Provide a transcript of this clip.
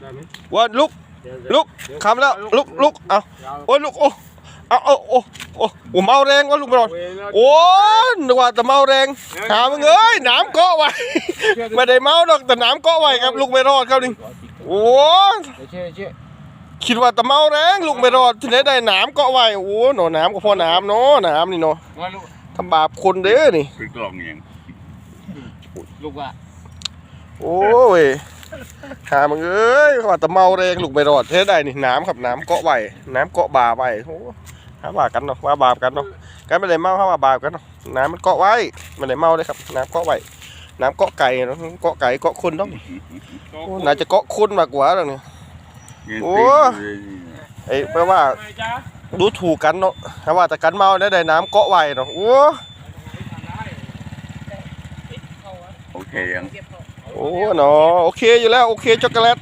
ได้ไหมว่าลุกเดี๋ยวลุกคำแล้วลุกลุกเอายาวโอ้ยลุกโอ้เอาเอาโอ้โอ้โอ้เมาแรงวะลุกไปรอดเวรแล้วโอ้ยนึกว่าแต่เมาแรงหามึงเอ้ยหน้ำเกาะไว้ไม่ได้เมาดอกแต่หน้ำเกาะไว้ครับลุกไม่รอดครับนี่โอ้ยเดี๋ยวเชื่อเชื่อคิดว่าแต่เมาแรงลุกไม่รอดที่ไหนได้หน้ำเกาะไว้โอ้หนอน้ำก็พอน้ำเนาะน้ำนี่เนาะว่าลูกทำบาปคนเด้อนี่เป็นกล่องอย่างลูกว่าโอ้ย หามึงเอ้ยว่าแต่เมาแรงลุกไม่รอดเท่ได้นี่น้ำครับน้ำเกาะไว้น้ำเกาะบ่าไว้โอ้หาบากันเนาะว่าบาปกันเนาะกันไม่ได้เมาเข้าว่าบาปกันเนาะน้ำมันเกาะไว้ไม่ได้เมาเลยครับ น้ำเกาะไว้น้ำเกาะไก่เนาะเกาะไก่เกาะคนต้องโอ้น่าจะเกาะคนมากกว่าแล้วเนี่ยโอ้ยไอ้แปลว่าดูถูกกันเนาะถ้าว่าแต่กันเมาได้ได้น้ำเกาะไว้เนาะโอ้โอเคยัง โอ้เนาะโอเคอยู่แล้ว โอเคช็อกโกแลต